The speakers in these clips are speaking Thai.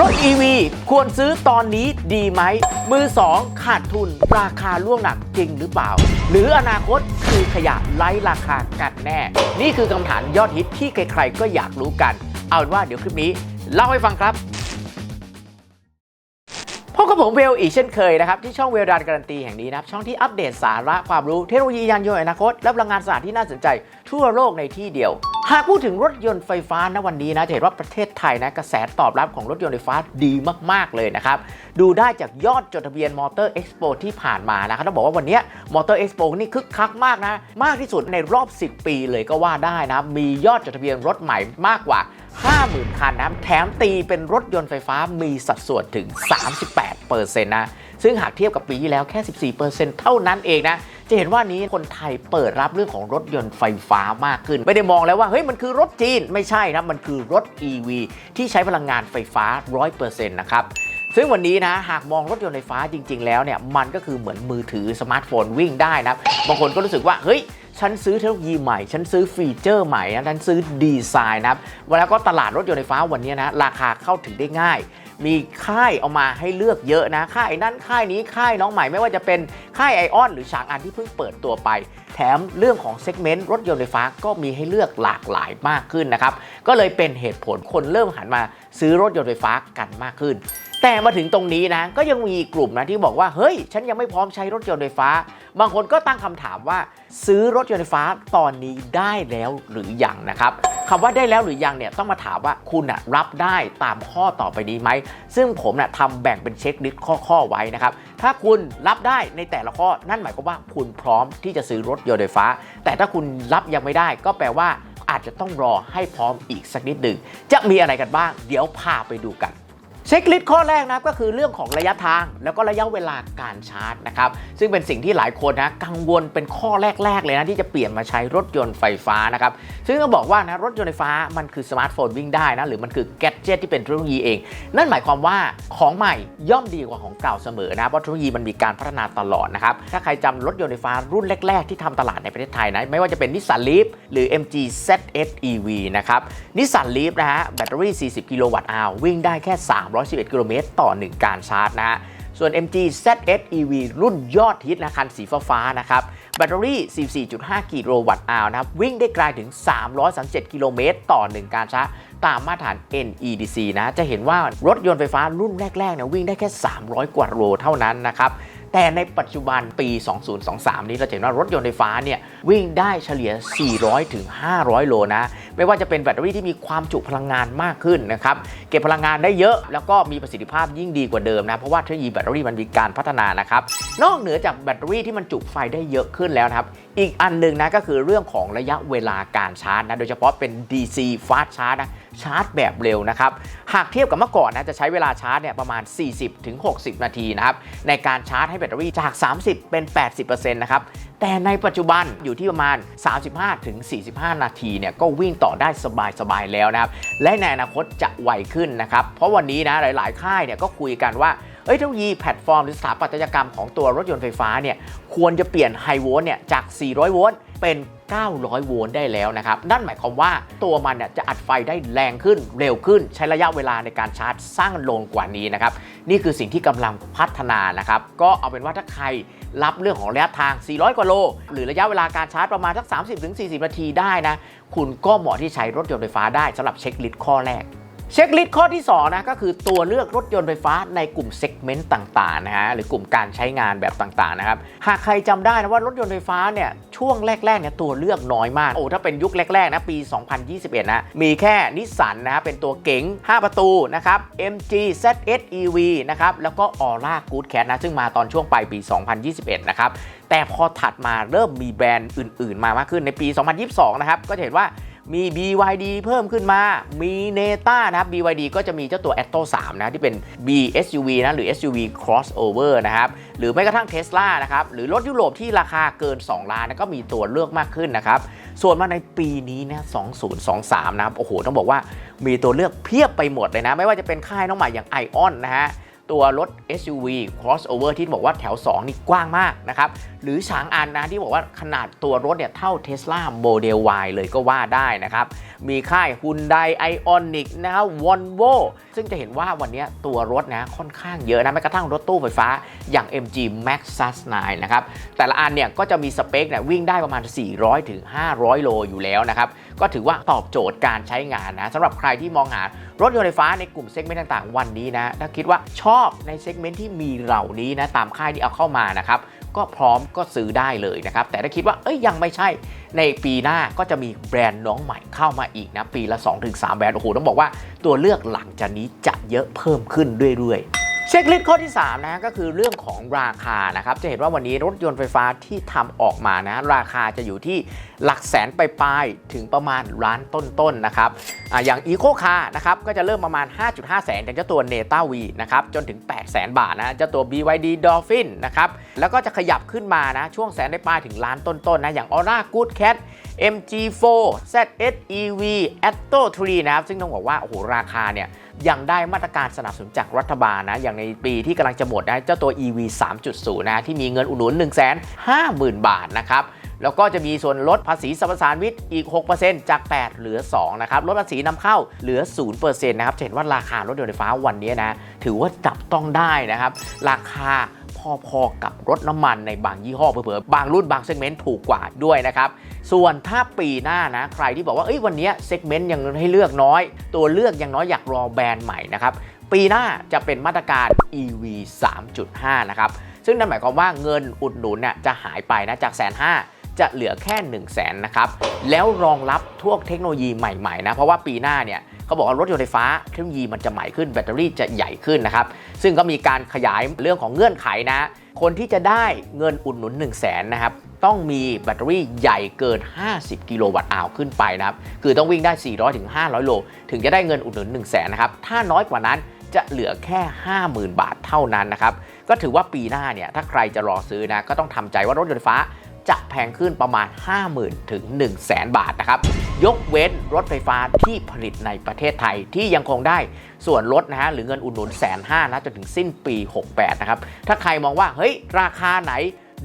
รถ EV ควรซื้อตอนนี้ดีไหม มือ 2 ขาดทุน ราคาล่วงหนักจริงหรือเปล่า หรืออนาคตคือขยะไร้ราคากันแน่ นี่คือคำถามยอดฮิตที่ใครๆก็อยากรู้กัน เอาเป็นว่าเดี๋ยวคลิปนี้ เล่าให้ฟังครับพบ กับผมเวลอีกเช่นเคยนะครับ ที่ช่องเวลดานการันตีแห่งนี้นะครับ ช่องที่อัปเดตสาระความรู้เทคโนโลยียานยนต์อนาคต และพลังงานสะอาดที่น่าสนใจทั่วโลกในที่เดียว หากพูดถึงรถยนต์ไฟฟ้าณวันนี้นะจะเห็นว่าประเทศไทยนะกระแสตอบรับของรถยนต์ไฟฟ้าดีมาก ๆ เลยนะครับ ดูได้จากยอดจดทะเบียนมอเตอร์เอ็กซ์โปที่ผ่านมานะครับต้องบอกว่าวันนี้มอเตอร์เอ็กซ์โปนี่คึกคักมากนะมากที่สุดในรอบ 10 ปีเลยก็ว่าได้นะมียอดจดทะเบียนรถใหม่มากกว่า 50,000 คันนะแถมตีเป็นรถยนต์ไฟฟ้ามีสัดส่วนถึง 38%นะ ซึ่งหากเทียบกับปีที่แล้วแค่ 14%เท่านั้นเองนะจะเห็นว่านี้คนไทยเปิดรับเรื่องของรถยนต์ไฟฟ้ามากขึ้น ไม่ได้มองแล้วว่าเฮ้ยมันคือรถจีนไม่ใช่นะมันคือรถ EV ที่ใช้พลังงานไฟฟ้า 100%นะครับซึ่งวันนี้นะหากมองรถยนต์ไฟฟ้าจริง ๆ แล้วเนี่ยมันก็คือเหมือนมือถือสมาร์ทโฟนวิ่งได้นะบางคนก็รู้สึกว่าเฮ้ย ฉันซื้อเทคโนโลยีใหม่ ฉันซื้อฟีเจอร์ใหม่นะฉันซื้อดีไซน์นะครับแล้วก็ตลาดรถยนต์ไฟฟ้าวันนี้นะราคาเข้าถึงได้ง่าย มีค่ายเอามาให้เลือกเยอะนะ ค่ายนั้นค่ายนี้ค่ายน้องใหม่ไม่ว่าจะเป็นค่ายไอออนหรือฉางอันที่เพิ่งเปิดตัวไป แถมเรื่องของเซกเมนต์รถยนต์ไฟฟ้าก็มีให้เลือกหลากหลายมากขึ้นนะครับ ก็เลยเป็นเหตุผลคนเริ่มหันมาซื้อรถยนต์ไฟฟ้ากันมากขึ้น แต่มาถึงตรงนี้นะก็ยังมีกลุ่มนะที่บอกว่าเฮ้ย ฉันยังไม่พร้อมใช้รถยนต์ไฟฟ้า บางคนก็ตั้งคำถามว่า ซื้อรถยนต์ไฟฟ้าตอนนี้ได้แล้วหรือยังนะครับคำว่าได้แล้วหรือยังเนี่ยต้องมาถามว่าคุณนะรับได้ตามข้อต่อไปนี้ไหม ซึ่งผมนะทำแบ่งเป็นเช็คลิสต์ข้อ ๆ ไว้นะครับ ถ้าคุณรับได้ในแต่ละข้อ นั่นหมายความว่าคุณพร้อมที่จะซื้อรถยนต์ไฟฟ้า แต่ถ้าคุณรับยังไม่ได้ก็แปลว่าอาจจะต้องรอให้พร้อมอีกสักนิดหนึ่ง จะมีอะไรกันบ้าง เดี๋ยวพาไปดูกันเช็คลิสต์ข้อแรกนะก็คือเรื่องของระยะทางแล้วก็ระยะเวลาการชาร์จนะครับซึ่งเป็นสิ่งที่หลายคนนะกังวลเป็นข้อแรก ๆ เลยนะที่จะเปลี่ยนมาใช้รถยนต์ไฟฟ้านะครับซึ่งต้องบอกว่านะรถยนต์ไฟฟ้ามันคือสมาร์ทโฟนวิ่งได้นะหรือมันคือแก เจตที่เป็นเทคโนโลยีเอง นั่นหมายความว่าของใหม่ย่อมดีกว่าของเก่าเสมอนะเพราะเทคโนโลยีมันมีการพัฒนาตลอดนะครับถ้าใครจำรถยนต์ไฟฟ้ารุ่นแรก ๆ ที่ทำตลาดในประเทศไทยนะไม่ว่าจะเป็นนิสสันลีฟหรือ MG ZS EV นะครับนิสสันลีฟนะฮะแบตเตอรี่ 40 กิโลวัตต์อาววิ่งได้แค่ 311 กิโลเมตรต่อ 1 การชาร์จนะฮะส่วน MG ZS EV รุ่นยอดฮิตนะคันสีฟ้าๆนะครับ แบตเตอรี่ 44.5 กิโลวัตต์อาวนะครับ วิ่งได้ไกลถึง 337 กิโลเมตร ต่อ 1 การชาร์จตามมาตรฐาน NEDC นะ จะเห็นว่ารถยนต์ไฟฟ้ารุ่นแรกๆเนี่ยวิ่งได้แค่ 300 กว่าโลเท่านั้นนะครับ แต่ในปัจจุบันปี 2023 นี้เราเห็นว่ารถยนต์ไฟฟ้าเนี่ยวิ่งได้เฉลี่ย 400 ถึง 500 โลนะ ไม่ว่าจะเป็นแบตเตอรี่ที่มีความจุพลังงานมากขึ้นนะครับ เก็บพลังงานได้เยอะ แล้วก็มีประสิทธิภาพยิ่งดีกว่าเดิมนะ เพราะว่าเทคโนโลยีแบตเตอรี่มันมีการพัฒนานะครับ นอกเหนือจากแบตเตอรี่ที่มันจุไฟได้เยอะขึ้นแล้วนะครับ อีกอันหนึ่งนะก็คือเรื่องของระยะเวลาการชาร์จนะ โดยเฉพาะเป็น DC Fast Charge นะชาร์จแบบเร็วนะครับ หากเทียบกับเมื่อก่อนนะจะใช้เวลาชาร์จเนี่ยประมาณ 40-60 นาทีนะครับในการชาร์จให้แบตเตอรี่จาก 30 เป็น 80%นะครับ แต่ในปัจจุบันอยู่ที่ประมาณ 35-45 นาทีเนี่ยก็วิ่งต่อได้สบายๆแล้วนะครับ และในอนาคตจะไวขึ้นนะครับ เพราะวันนี้นะหลาย ๆ ค่ายเนี่ยก็คุยกันว่าเอ้ยเทคโนโลยีแพลตฟอร์มหรือสถาปัตยกรรมของตัวรถยนต์ไฟฟ้าเนี่ยควรจะเปลี่ยนไฮโวลต์เนี่ยจาก 400 โวลต์เป็น 900 โวลต์ได้แล้วนะครับ นั่นหมายความว่าตัวมันเนี่ยจะอัดไฟได้แรงขึ้นเร็วขึ้น ใช้ระยะเวลาในการชาร์จสร้างลงกว่านี้นะครับ นี่คือสิ่งที่กำลังพัฒนานะครับ ก็เอาเป็นว่าถ้าใครรับเรื่องของระยะทาง 400 กว่าโล หรือระยะเวลาการชาร์จประมาณสัก 30-40 นาทีได้นะ คุณก็เหมาะที่ใช้รถยนต์ไฟฟ้าได้สำหรับเช็คลิสต์ข้อแรก เช็คลิสต์ข้อที่ 2 นะก็คือตัวเลือกรถยนต์ไฟฟ้าในกลุ่มเซกเมนต์ต่างๆนะฮะหรือกลุ่มการใช้งานแบบต่างๆนะครับหากใครจำได้นะว่ารถยนต์ไฟฟ้าเนี่ยช่วงแรกๆเนี่ยตัวเลือกน้อยมากโอ้ถ้าเป็นยุคแรกๆนะปี 2021 นะมีแค่นิสสันนะฮะเป็นตัวเก๋ง 5 ประตูนะครับ MG ZS EV นะครับแล้วก็ Aura Good Cat นะซึ่งมาตอนช่วงปลายปี 2021 นะครับแต่พอถัดมาเริ่มมีแบรนด์อื่น ๆ มามากขึ้นในปี 2022 นะครับก็จะเห็นว่า มี BYD เพิ่มขึ้นมา มีเนต้านะครับ BYD ก็จะมีเจ้าตัว Atto 3 นะ ที่เป็น B SUV นะหรือ SUV crossover นะครับ หรือแม้กระทั่ง Tesla นะครับ หรือรถยุโรปที่ราคาเกิน 2 ล้านนะก็มีตัวเลือกมากขึ้นนะครับ ส่วนมาในปีนี้นะ2023 นะครับ โอ้โห ต้องบอกว่ามีตัวเลือกเพียบไปหมดเลยนะ ไม่ว่าจะเป็นค่ายน้องใหม่อย่าง ION นะฮะ ตัวรถ SUV crossover ที่บอกว่าแถว 2 นี่กว้างมากนะครับ หรือฉางอันนะที่บอกว่าขนาดตัวรถเนี่ยเท่า Tesla Model Y เลยก็ว่าได้นะครับ มีค่าย Hyundai Ioniq นะครับ Volvo ซึ่งจะเห็นว่าวันนี้ตัวรถนะค่อนข้างเยอะนะแม้กระทั่งรถตู้ไฟฟ้าอย่าง MG Maxus 9นะครับแต่ละอันเนี่ยก็จะมีสเปคเนี่ยวิ่งได้ประมาณ 400ถึง500 โลอยู่แล้วนะครับก็ถือว่าตอบโจทย์การใช้งานนะสำหรับใครที่มองหารถยนต์ไฟฟ้าในกลุ่มเซกเมนต์ต่างๆ วันนี้นะถ้าคิดว่าชอบในเซกเมนต์ที่มีเหล่านี้นะตามค่ายที่เอาเข้ามานะครับ ก็พร้อมก็ซื้อได้เลยนะครับ แต่ถ้าคิดว่าเอ้ยยังไม่ใช่ในปีหน้าก็จะมีแบรนด์น้องใหม่เข้ามาอีกนะ ปีละ 2-3 แบรนด์โอ้โหต้องบอกว่าตัวเลือกหลังจากนี้จะเยอะเพิ่มขึ้นเรื่อยๆ เช็คลิสต์ข้อที่3นะก็คือเรื่องของราคานะครับจะเห็นว่าวันนี้รถยนต์ไฟฟ้าที่ทำออกมานะราคาจะอยู่ที่หลักแสนไปปลายถึงประมาณล้านต้นๆนะครับออย่าง e c o Car นะครับก็จะเริ่มประมาณ 5.5 แสนจากเจ้าตัว n e t a V นะครับจนถึง 8 แสนบาทนะเจ้าตัว BYD Dolphin นะครับแล้วก็จะขยับขึ้นมานะช่วงแสนไปปลายถึงล้านต้นๆนะอย่าง Aura Good Cat MG4 ZS EV Atto 3 นะครับ ซึ่งต้องบอกว่า โอ้โห ราคาเนี่ย ยังได้มาตรการสนับสนุนจากรัฐบาลนะ อย่างในปีที่กำลังจะหมดนะ เจ้าตัว EV 3.0 นะ ที่มีเงินอุดหนุน 1 5 0 0 0 0 บาทนะครับแล้วก็จะมีส่วนลดภาษีสรรพสานมิตอีก 6%จาก 8 เหลือ 2 นะครับ ลดภาษีนำเข้าเหลือ 0%นะครับ จะเห็นว่าราคารถยนต์ไฟฟ้าวันนี้นะ ถือว่าจับต้องได้นะครับ ราคา พอๆกับรถน้ำมันในบางยี่ห้อเผื่อๆบางรุ่นบางเซกเมนต์ถูกกว่าด้วยนะครับ ส่วนถ้าปีหน้านะ ใครที่บอกว่าเอ้ยวันนี้เซกเมนต์ยังให้เลือกน้อย ตัวเลือกยังน้อยอยากรอแบรนด์ใหม่นะครับปีหน้าจะเป็นมาตรการ EV 3.5 นะครับ ซึ่งนั่นหมายความว่าเงินอุดหนุนเนี่ยจะหายไปนะจากแสนห้าจะเหลือแค่ 1 0 0 0 0แสนนะครับ แล้วรองรับพวเทคโนโลยีใหม่ๆนะ เพราะว่าปีหน้าเนี่ย เขาบอกว่ารถยนต์ไฟฟ้าเทคโนโลยีมันจะใหม่ขึ้นแบตเตอรี่จะใหญ่ขึ้นนะครับ ซึ่งก็มีการขยายเรื่องของเงื่อนไขนะ คนที่จะได้เงินอุดหนุน 1 0 0 0 0แสนนะครับต้องมีแบตเตอรี่ใหญ่เกิน 50 กิโลวัตต์อาวขึ้นไปนะครับ คือต้องวิ่งได้ 400ถึง500 โล ถึงจะได้เงินอุดหนุน 1 0 0 0 0แสนนะครับ ถ้าน้อยกว่านั้นจะเหลือแค่ 50,000 บาทเท่านั้นนะครับ ก็ถือว่าปีหน้าเนี่ย ถ้าใครจะรอซื้อนะ ก็ต้องทำใจว่ารถยนต์ไฟฟ้า จะแพงขึ้นประมาณ 50,000 ถึง 1 0 0 0 0แสนบาทนะครับ ยกเว้นรถไฟฟ้าที่ผลิตในประเทศไทยที่ยังคงได้ส่วนลดนะฮะหรือเงินอุดหนุนแสนห้านะจนถึงสิ้นปี 68 นะครับ ถ้าใครมองว่าเฮ้ยราคาไหน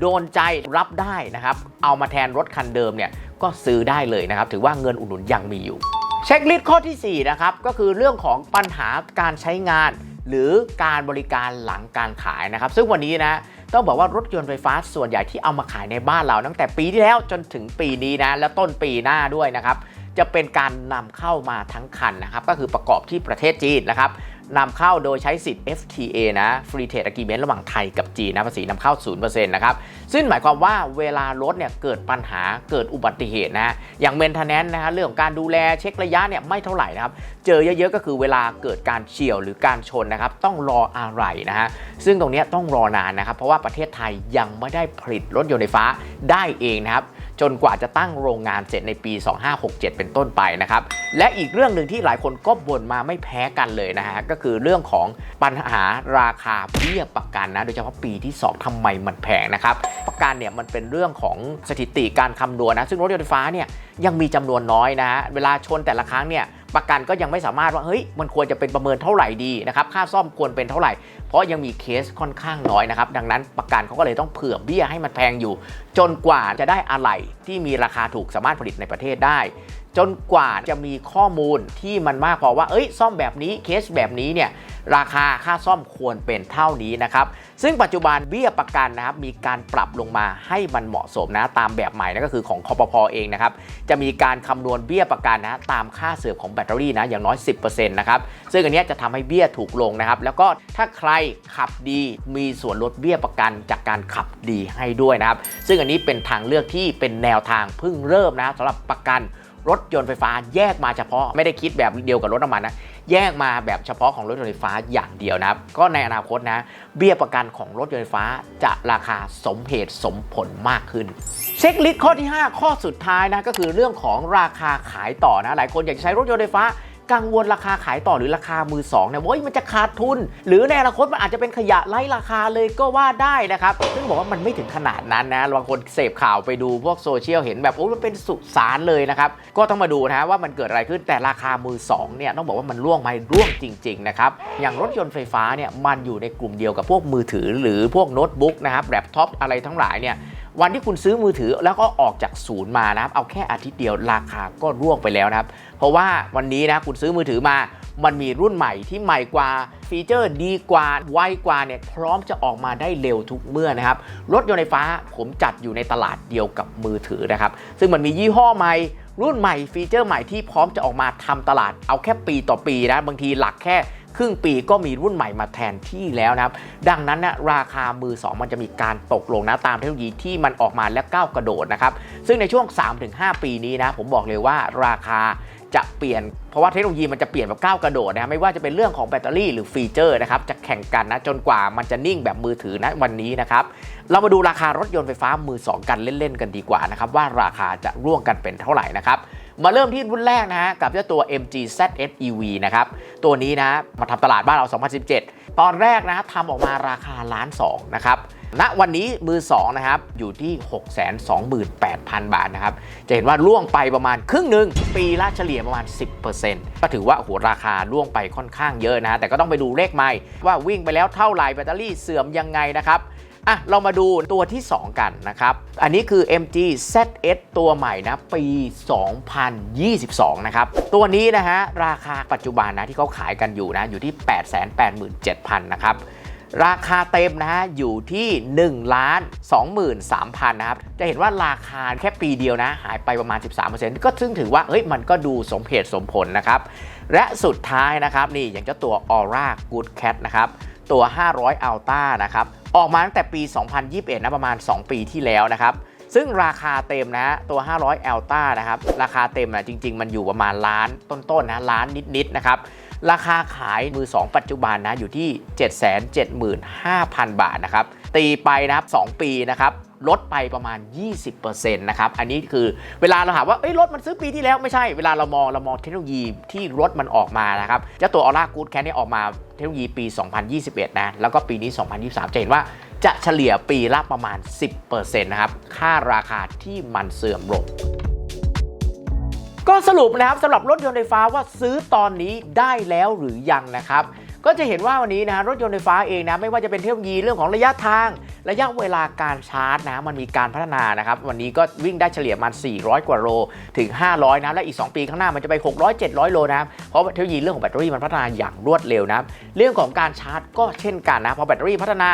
โดนใจรับได้นะครับ เอามาแทนรถคันเดิมเนี่ยก็ซื้อได้เลยนะครับ ถือว่าเงินอุดหนุนยังมีอยู่ เช็คลิสต์ข้อทีสี่4 นะครับ ก็คือเรื่องของปัญหาการใช้งาน หรือการบริการหลังการขายนะครับ ซึ่งวันนี้นะ ต้องบอกว่ารถยนต์ไฟฟ้าส่วนใหญ่ที่เอามาขายในบ้านเราตั้งแต่ปีที่แล้วจนถึงปีนี้นะและต้นปีหน้าด้วยนะครับ จะเป็นการนำเข้ามาทั้งคันนะครับ ก็คือประกอบที่ประเทศจีนนะครับนำเข้าโดยใช้สิทธิ์ FTA นะ Free Trade Agreement ระหว่างไทยกับจีนนะภาษีนำเข้า 0%นะครับ ซึ่งหมายความว่าเวลารถเนี่ยเกิดปัญหาเกิดอุบัติเหตุนะ อย่างเมนเทนแนนนะฮะเรื่องของการดูแลเช็คระยะเนี่ยไม่เท่าไหร่นะครับ เจอเยอะๆ ก็คือเวลาเกิดการเฉี่ยวหรือการชนนะครับ ต้องรออะไรนะฮะ ซึ่งตรงนี้ต้องรอนานนะครับ เพราะว่าประเทศไทยยังไม่ได้ผลิตรถยนต์ไฟฟ้าได้เองนะครับ จนกว่าจะตั้งโรงงานเสร็จในปี 2567 เป็นต้นไปนะครับ และอีกเรื่องหนึ่งที่หลายคนก็บ่นมาไม่แพ้กันเลยนะฮะ ก็คือเรื่องของปัญหาราคาเบี้ยประกันนะ โดยเฉพาะปีที่ 2ทำไมมันแพงนะครับ ประกันเนี่ยมันเป็นเรื่องของสถิติการคำนวณนะ ซึ่งรถยนต์ไฟฟ้าเนี่ย ยังมีจำนวนน้อยนะฮะเวลาชนแต่ละครั้งเนี่ยประกันก็ยังไม่สามารถว่าเฮ้ยมันควรจะเป็นประเมินเท่าไหร่ดีนะครับค่าซ่อมควรเป็นเท่าไหร่ เพราะยังมีเคสค่อนข้างน้อยนะครับดังนั้นประกันเขาก็เลยต้องเผื่อเบี้ยให้มันแพงอยู่ จนกว่าจะได้อะไหล่ที่มีราคาถูกสามารถผลิตในประเทศได้ จนกว่าจะมีข้อมูลที่มันมากพอว่าเอ้ยซ่อมแบบนี้เคสแบบนี้เนี่ย ราคาค่าซ่อมควรเป็นเท่านี้นะครับซึ่งปัจจุบันเบี้ยประกันนะครับมีการปรับลงมาให้มันเหมาะสมนะตามแบบใหม่นั่นก็คือของคอปพอเองนะครับจะมีการคำนวณเบี้ยประกันนะตามค่าเสื่อมของแบตเตอรี่นะอย่างน้อย 10%นะครับซึ่งอันนี้จะทำให้เบี้ยถูกลงนะครับแล้วก็ถ้าใครขับดีมีส่วนลดเบี้ยประกันจากการขับดีให้ด้วยนะครับซึ่งอันนี้เป็นทางเลือกที่เป็นแนวทางเพิ่งเริ่มนะสำหรับประกันรถยนต์ไฟฟ้าแยกมาเฉพาะไม่ได้คิดแบบเดียวกับรถน้ำมันนะ แยกมาแบบเฉพาะของรถยนต์ไฟฟ้าอย่างเดียวนะครับ ก็ในอนาคตนะ เบี้ยประกันของรถยนต์ไฟฟ้าจะราคาสมเหตุสมผลมากขึ้นเช็คลิสต์ข้อที่ 5 ข้อสุดท้ายนะก็คือเรื่องของราคาขายต่อนะ หลายคนอยากจะใช้รถยนต์ไฟฟ้า กังวลราคาขายต่อหรือราคามือสองเนี่ยว่าเฮ้ยมันจะขาดทุน หรือในอนาคตมันอาจจะเป็นขยะไร้ราคาเลยก็ว่าได้นะครับซึ่งบอกว่ามันไม่ถึงขนาดนั้นนะบางคนเสพข่าวไปดูพวกโซเชียลเห็นแบบโอ้มันเป็นสุสานเลยนะครับก็ต้องมาดูนะว่ามันเกิดอะไรขึ้นแต่ราคามือสองเนี่ยต้องบอกว่ามันร่วงไหมร่วงจริง ๆ นะครับ อย่างรถยนต์ไฟฟ้าเนี่ยมันอยู่ในกลุ่มเดียวกับพวกมือถือ หรือพวกโน้ตบุ๊กนะครับแล็ปท็อปอะไรทั้งหลายเนี่ย วันที่คุณซื้อมือถือแล้วก็ออกจากศูนย์มานะครับ เอาแค่อาทิตย์เดียวราคาก็ร่วงไปแล้วนะครับ เพราะว่าวันนี้นะคุณซื้อมือถือมา มันมีรุ่นใหม่ที่ใหม่กว่า ฟีเจอร์ดีกว่า ไวกว่าเนี่ย พร้อมจะออกมาได้เร็วทุกเมื่อนะครับ รถยนต์ไฟฟ้าผมจัดอยู่ในตลาดเดียวกับมือถือนะครับ ซึ่งมันมียี่ห้อใหม่รุ่นใหม่ฟีเจอร์ใหม่ที่พร้อมจะออกมาทำตลาดเอาแค่ปีต่อปีนะบางทีหลักแค่ ครึ่งปีก็มีรุ่นใหม่มาแทนที่แล้วนะครับ ดังนั้นนะราคามือ 2 มันจะมีการตกลงนะตามเทคโนโลยีที่มันออกมาและก้าวกระโดดนะครับ ซึ่งในช่วง 3-5 ปีนี้นะผมบอกเลยว่าราคาจะเปลี่ยนเพราะว่าเทคโนโลยีมันจะเปลี่ยนแบบก้าวกระโดดนะไม่ว่าจะเป็นเรื่องของแบตเตอรี่หรือฟีเจอร์นะครับจะแข่งกันนะจนกว่ามันจะนิ่งแบบมือถือนะวันนี้นะครับเรามาดูราคารถยนต์ไฟฟ้ามือ 2 กันเล่นๆกันดีกว่านะครับว่าราคาจะร่วงกันเป็นเท่าไหร่นะครับ มาเริ่มที่รุ่นแรกนะฮะกับเจ้าตัว MG ZS EV นะครับตัวนี้นะมาทำตลาดบ้านเรา 2017 ตอนแรกนะทำออกมาราคาล้าน2นะครับณวันนี้มือ2นะครับอยู่ที่ 628,000 บาทนะครับ จะเห็นว่าล่วงไปประมาณครึ่งหนึ่งปีละเฉลี่ยประมาณ 10%ก็ถือว่าโหราคาล่วงไปค่อนข้างเยอะนะ แต่ก็ต้องไปดูเลขใหม่ว่าวิ่งไปแล้วเท่าไหร่แบตเตอรี่เสื่อมยังไงนะครับ อะ เรามาดูตัวที่ 2 กันนะครับ อันนี้คือ MG ZS ตัวใหม่นะปี 2022 นะครับ ตัวนี้นะฮะ ราคาปัจจุบันนะที่เขาขายกันอยู่นะ อยู่ที่ 887,000 นะครับ ราคาเต็มนะฮะ อยู่ที่ 1 ล้าน 23,000 นะครับ จะเห็นว่าราคาแค่ปีเดียวนะ หายไปประมาณ 13%ก็ซึ่งถือว่าเฮ้ยมันก็ดูสมเหตุสมผลนะครับ และสุดท้ายนะครับนี่อย่างเจ้าตัว Aura Good Cat นะครับ ตัว 500 Ultra นะครับ ออกมาตั้งแต่ปี 2021 นะ ประมาณ 2 ปีที่แล้วนะครับ ซึ่งราคาเต็มนะตัว 500 Ultra นะครับ ราคาเต็มนะจริง ๆ มันอยู่ประมาณล้านต้นๆนะล้านนิดๆนะครับราคาขายมือ 2 ปัจจุบันนะอยู่ที่ 775,000 บาทนะครับ ตีไปนะครับ 2 ปีนะครับ ลดไปประมาณ 20%นะครับ อันนี้คือเวลาเราถามว่าเอ้ยรถมันซื้อปีที่แล้วไม่ใช่ เวลาเรามองเรามองเทคโนโลยีที่รถมันออกมานะครับเจ้าตัว Aura Good Cat เนี่ยออกมาเทคโนโลยีปี 2021 นะ แล้วก็ปีนี้ 2023 จะเห็นว่าจะเฉลี่ยปีละประมาณ 10%นะครับ ค่าราคาที่มันเสื่อมลงก็สรุปนะครับสำหรับรถยนต์ไฟฟ้าว่าซื้อตอนนี้ได้แล้วหรือยังนะครับ ก็จะเห็นว่าวันนี้นะรถยนต์ไฟฟ้าเองนะไม่ว่าจะเป็นเทคโนโลยีเรื่องของระยะทาง ระยะเวลาการชาร์จนะมันมีการพัฒนานะครับวันนี้ก็วิ่งได้เฉลี่ยประมาณ400 กว่าโลถึง 500 นะและอีก 2 ปีข้างหน้ามันจะไป 600 700 โลนะเพราะเทคโนโลยีเรื่องของแบตเตอรี่มันพัฒนาอย่างรวดเร็วนะเรื่องของการชาร์จก็เช่นกันนะพอแบตเตอรี่พัฒนา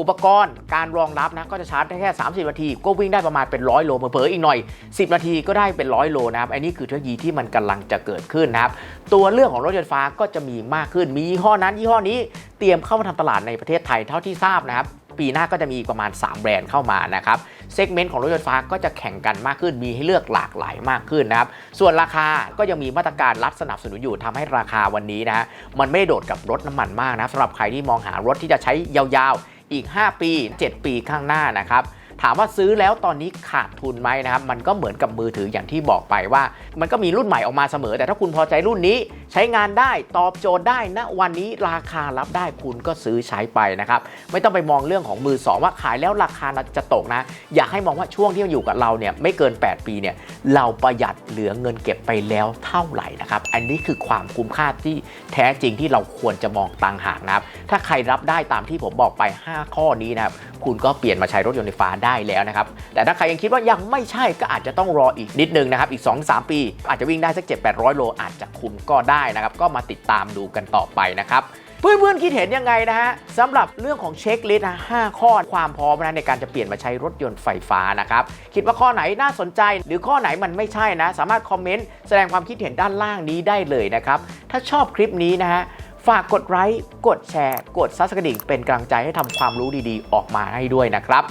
อุปกรณ์การรองรับนะก็จะชาร์จได้แค่ 30 นาที ก็วิ่งได้ประมาณเป็นร้อยโลเผลออีกหน่อย 10 นาทีก็ได้เป็นร้อยโลนะครับอันนี้คือเทคโนโลยีที่มันกำลังจะเกิดขึ้นนะครับตัวเรื่องของรถยนต์ไฟฟ้าก็จะมีมากขึ้น มียี่ห้อนั้นยี่ห้อนี้เตรียมเข้ามาทำตลาดในประเทศไทยเท่าที่ทราบนะครับ ปีหน้าก็จะมีประมาณ 3 แบรนด์เข้ามานะครับเซกเมนต์ของรถยนต์ไฟฟ้าก็จะแข่งกันมากขึ้นมีให้เลือกหลากหลายมากขึ้นนะครับส่วนราคาก็ยังมีมาตรการรัฐสนับสนุนอยู่ทำให้ราคาวันนี้นะฮะมันไม่ได้โดดกับรถน้ำมันมากนะสำหรับใครที่มองหารถที่จะใช้ยาวๆอีก 5 ปี 7 ปีข้างหน้านะครับ ถามว่าซื้อแล้วตอนนี้ขาดทุนไหมนะครับ มันก็เหมือนกับมือถืออย่างที่บอกไปว่า มันก็มีรุ่นใหม่ออกมาเสมอ แต่ถ้าคุณพอใจรุ่นนี้ใช้งานได้ตอบโจทย์ได้ณวันนี้ราคารับได้คุณก็ซื้อใช้ไปนะครับ ไม่ต้องไปมองเรื่องของมือสองว่าขายแล้วราคาจะตกนะ อยากให้มองว่าช่วงที่มันอยู่กับเราเนี่ยไม่เกิน 8 ปีเนี่ยเราประหยัดเหลือเงินเก็บไปแล้วเท่าไหร่นะครับ อันนี้คือความคุ้มค่าที่แท้จริงที่เราควรจะมองต่างหากนะครับ ถ้าใครรับได้ตามที่ผมบอกไป 5 ข้อนี้นะครับคุณก็เปลี่ยนมาใช้รถยนต์ไฟฟ้าได้แล้วนะครับ แต่ถ้าใครยังคิดว่ายังไม่ใช่ก็อาจจะต้องรออีกนิดนึงนะครับ อีก 2-3 ปี อาจจะวิ่งได้สัก 7-800 โลอาจจะคุมก็ได้นะครับ ก็มาติดตามดูกันต่อไปนะครับเพื่อนๆคิดเห็นยังไงนะฮะสำหรับเรื่องของเช็คลิสต์นะ5ข้อความพร้อมนะในการจะเปลี่ยนมาใช้รถยนต์ไฟฟ้านะครับ คิดว่าข้อไหนน่าสนใจ หรือข้อไหนมันไม่ใช่นะ สามารถคอมเมนต์แสดงความคิดเห็นด้านล่างนี้ได้เลยนะครับ ถ้าชอบคลิปนี้นะฮะฝากกดไลค์กดแชร์ กดซับสไครต์เป็นกำลังใจให้ทำความรู้ดีๆ ออกมาให้ด้วยนะครับ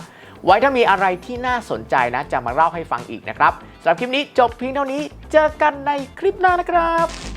ไว้ถ้ามีอะไรที่น่าสนใจนะ จะมาเล่าให้ฟังอีกนะครับสำหรับคลิปนี้จบเพียงเท่านี้ เจอกันในคลิปหน้านะครับ